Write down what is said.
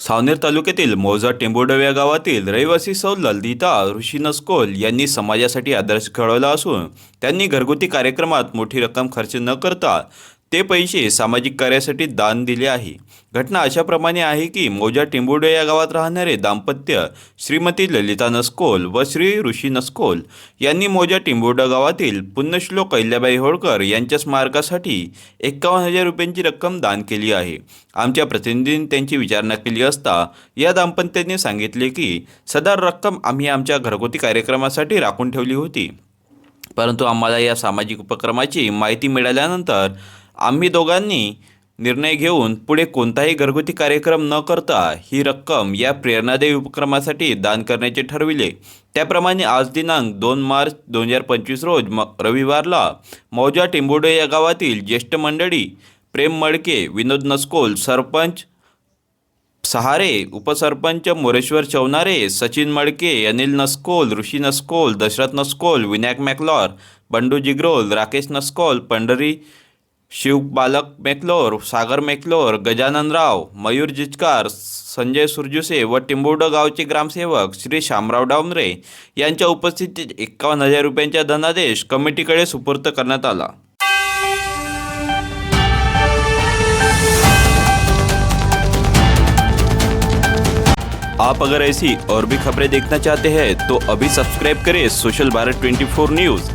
सावनेर तालुक्यातील मौजा टेंबोडव या गावातील रहिवासी सौ ललिता ऋषी नस्कोल यांनी समाजासाठी आदर्श घडवला असून त्यांनी घरगुती कार्यक्रमात मोठी रक्कम खर्च न करता ते पैसे सामाजिक कार्यासाठी दान दिले आहे. घटना अशाप्रमाणे आहे की मोजा टिंबुडे या गावात राहणारे दाम्पत्य श्रीमती ललिता नस्कोल व श्री ऋषी नस्कोल यांनी मोजा टिंबुडा गावातील पुण्यश्लोक कैल्याबाई होळकर यांच्या स्मारकासाठी एक्कावन्न हजार रुपयांची रक्कम दान केली आहे. आमच्या प्रतिनिधींनी त्यांची विचारणा केली असता या दाम्पत्याने सांगितले की सदर रक्कम आम्ही आमच्या घरगुती कार्यक्रमासाठी राखून ठेवली होती. परंतु आम्हाला या सामाजिक उपक्रमाची माहिती मिळाल्यानंतर आम्ही दोघांनी निर्णय घेऊन पुढे कोणताही घरगुती कार्यक्रम न करता ही रक्कम या प्रेरणादायी उपक्रमासाठी दान करण्याचे ठरविले. त्याप्रमाणे आज दिनांक दोन मार्च दोन हजार पंचवीस रोज म रविवारला मौजा टिंबोडे या गावातील ज्येष्ठ मंडळी प्रेम मडके विनोद नस्कोल सरपंच सहारे उपसरपंच मोरेश्वर चौनारे सचिन मडके अनिल नस्कोल ऋषी नस्कोल दशरथ नस्कोल विनायक मॅकलॉर बंडू जिग्रोल राकेश नस्कोल पंढरी शिव बालक मेकलोर, सागर मेकलोर, गजानन राव, मयूर जिचकार, संजय सुरजुसे व टिंबोड गावचे ग्रामसेवक श्री शामराव डांबरे यांच्या उपस्थितीत एकावन्न हज़ार रुपयांचा धनादेश कमिटीकडे सुपूर्द करण्यात आला. आप अगर ऐसी और भी खबरें देखना चाहते हैं तो अभी सब्सक्राइब करें सोशल भारत 24 न्यूज़